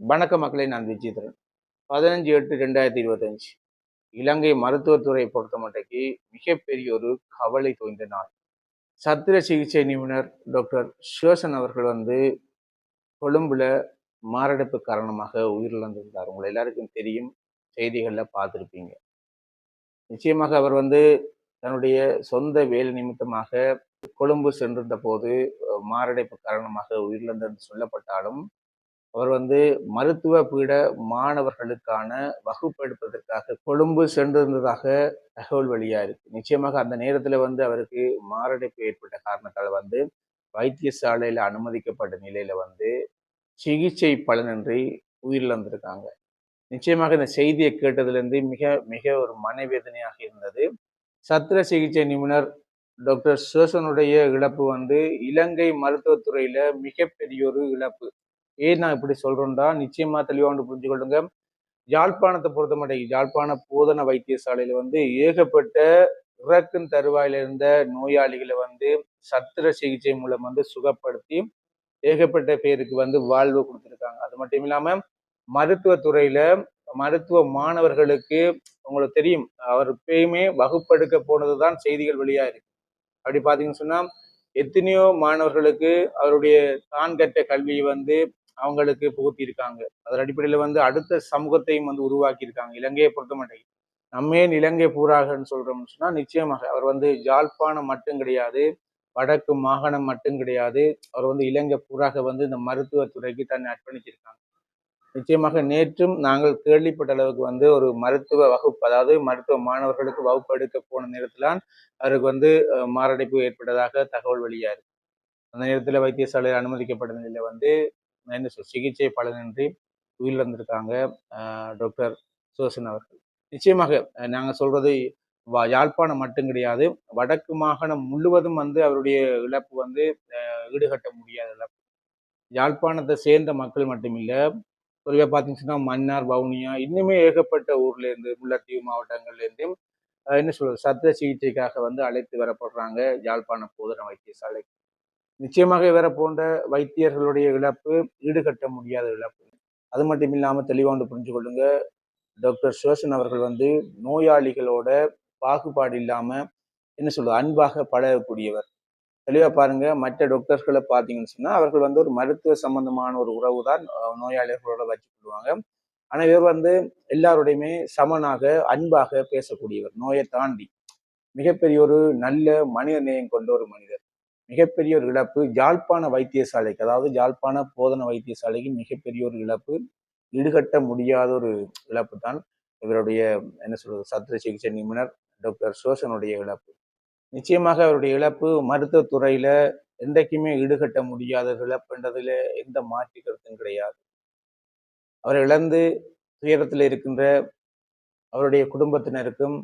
வணக்க மக்களை நான் விஜயதரன் பதினஞ்சு எட்டு ரெண்டாயிரத்தி இருபத்தஞ்சு. இலங்கை மருத்துவத்துறை பொறுத்த மட்டைக்கு மிகப்பெரிய ஒரு கவலை தோய்ந்த நாள். சத்திர சிகிச்சை நிபுணர் டாக்டர் சிவசன் அவர்கள் வந்து கொழும்புல மாரடைப்பு காரணமாக உயிரிழந்திருந்தார். உங்களை எல்லாருக்கும் தெரியும். செய்திகளில் பார்த்துருப்பீங்க. நிச்சயமாக அவர் வந்து தன்னுடைய சொந்த வேலை நிமித்தமாக கொழும்பு சென்றிருந்த போது மாரடைப்பு காரணமாக உயிரிழந்தது சொல்லப்பட்டாலும் அவர் வந்து மருத்துவ பீட மாணவர்களுக்கான வகுப்பெடுப்பதற்காக கொழும்பு சென்றிருந்ததாக தகவல் வழியா இருக்கு. நிச்சயமாக அந்த நேரத்தில் வந்து அவருக்கு மாரடைப்பு ஏற்பட்ட காரணத்தால் வந்து வைத்தியசாலையில் அனுமதிக்கப்பட்ட நிலையில வந்து சிகிச்சை பலனின்றி உயிரிழந்திருக்காங்க. நிச்சயமாக இந்த செய்தியை கேட்டதுலேருந்து மிக மிக ஒரு மனவேதனையாக இருந்தது. சத்திர சிகிச்சை நிபுணர் டாக்டர் சுவசனுடைய இழப்பு வந்து இலங்கை மருத்துவத்துறையில மிகப்பெரிய ஒரு இழப்பு. ஏன் நான் இப்படி சொல்றேன்டா? நிச்சயமா தெளிவாண்டு புரிஞ்சு கொள்ளுங்க யாழ்ப்பாணத்தை பொறுத்த யாழ்ப்பாண போதன வைத்தியசாலையில் வந்து ஏகப்பட்ட இறக்கும் தருவாயில இருந்த நோயாளிகளை வந்து சத்திர சிகிச்சை மூலம் வந்து சுகப்படுத்தி ஏகப்பட்ட பேருக்கு வந்து வாழ்வு கொடுத்துருக்காங்க. அது மட்டும் இல்லாமல் மருத்துவத்துறையில மருத்துவ மாணவர்களுக்கு உங்களுக்கு தெரியும் அவர் எப்பயுமே வகுப்பெடுக்க போனதுதான் செய்திகள் வெளியாக இருக்கு. அப்படி பார்த்தீங்கன்னு சொன்னால் எத்தனையோ மாணவர்களுக்கு அவருடைய தான் கற்ற கல்வியை வந்து அவங்களுக்கு புகுத்தியிருக்காங்க. அதன் அடிப்படையில் வந்து அடுத்த சமூகத்தையும் வந்து உருவாக்கி இருக்காங்க இலங்கையை பொறுத்த நம்ம ஏன் இலங்கை பூராகன்னு சொல்றோம்னு சொன்னால் நிச்சயமாக அவர் வந்து ஜாழ்ப்பாணம் மட்டும் கிடையாது வடக்கு மாகாணம் மட்டும் கிடையாது அவர் வந்து இலங்கை பூராக வந்து இந்த மருத்துவத்துறைக்கு தன்னை அர்ப்பணிச்சிருக்காங்க. நிச்சயமாக நேற்றும் நாங்கள் கேள்விப்பட்ட அளவுக்கு வந்து ஒரு மருத்துவ வகுப்பு அதாவது மருத்துவ மாணவர்களுக்கு வகுப்பு எடுக்க போன நேரத்தில் அவருக்கு வந்து மாரடைப்பு ஏற்பட்டதாக தகவல் வெளியா அந்த நேரத்தில் வைத்தியசாலையில் அனுமதிக்கப்பட்ட நிலையில் வந்து என்ன சொல் சிகிச்சை பலனின்றி உயிரிழந்திருக்காங்க டாக்டர் சுதர்சன் அவர்கள். நிச்சயமாக நாங்கள் சொல்றது யாழ்ப்பாணம் மட்டும் கிடையாது. வடக்கு மாகாணம் முழுவதும் வந்து அவருடைய இழப்பு வந்து ஈடுகட்ட முடியாத இழப்பு. யாழ்ப்பாணத்தை சேர்ந்த மக்கள் மட்டுமில்லை பொதுவாக பார்த்தீங்கன்னா மன்னார் வவுனியா இன்னுமே ஏகப்பட்ட ஊர்லேருந்து முல்லைத்தீவு மாவட்டங்கள்லேருந்தும் என்ன சொல்றது சத்த சிகிச்சைக்காக வந்து அழைத்து வரப்படுறாங்க யாழ்ப்பாணம் போதன வைத்தியசாலை நிச்சயமாக இவரை போன்ற வைத்தியர்களுடைய இழப்பு ஈடுகட்ட முடியாத இழப்பு. அது மட்டும் இல்லாமல் தெளிவாண்டு புரிஞ்சு கொள்ளுங்க. டாக்டர் சிவசன் அவர்கள் வந்து நோயாளிகளோட பாகுபாடு இல்லாம என்ன சொல்றது? அன்பாக பழகக்கூடியவர். தெளிவா பாருங்க. மற்ற டாக்டர்களை பார்த்தீங்கன்னு சொன்னா அவர்கள் வந்து ஒரு மருத்துவ சம்பந்தமான ஒரு உறவு தான் நோயாளிகளோட வச்சுக்கொள்வாங்க ஆனா இவர் வந்து எல்லாருடையுமே சமனாக அன்பாக பேசக்கூடியவர். நோயை தாண்டி. மிகப்பெரிய ஒரு நல்ல மனித நேயம் கொண்ட ஒரு மனிதர். மிகப்பெரிய ஒரு இழப்பு ஜாழ்ப்பாண வைத்தியசாலைக்கு அதாவது ஜாழ்ப்பாண போதன வைத்தியசாலைக்கு மிகப்பெரிய ஒரு இழப்பு. ஈடுகட்ட முடியாத ஒரு இழப்பு தான் இவருடைய என்ன சொல்றது சத்திர சிகிச்சை நிபுணர் டாக்டர் சோசனுடைய இழப்பு. நிச்சயமாக அவருடைய இழப்பு மருத்துவத்துறையில என்றைக்குமே ஈடுகட்ட முடியாத இழப்புன்றதுல எந்த மாற்று கருத்தும் கிடையாது. அவர் இழந்து துயரத்தில் இருக்கின்ற அவருடைய குடும்பத்தினருக்கும்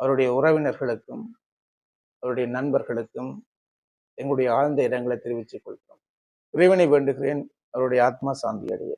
அவருடைய உறவினர்களுக்கும் அவருடைய நண்பர்களுக்கும் எங்களுடைய ஆழ்ந்த இடங்களை தெரிவித்துக் கொள்கிறோம். இறைவனை வேண்டுகிறேன். அவருடைய ஆத்மா சாந்தி அடைய